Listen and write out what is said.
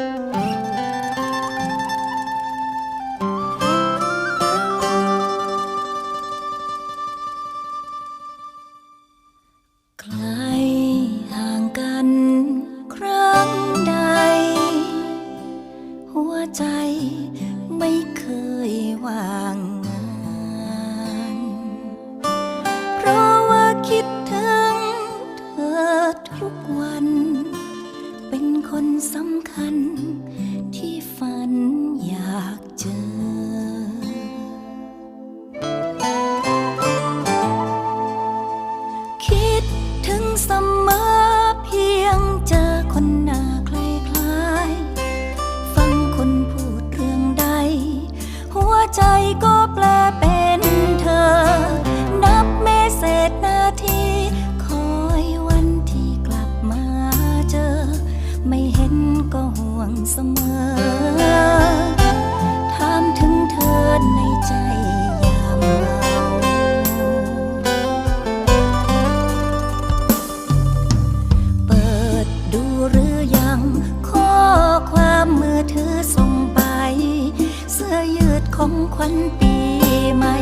ใครห่างกันครั้งใดหัวใจไม่เคยว่าง สำคัญ ก็ห่วงเสมอ ถามถึงเธอในใจยามเหงาเปิดดูหรือยัง ข้อความมือถือส่งไป เสื้อยืดของขวัญปีใหม่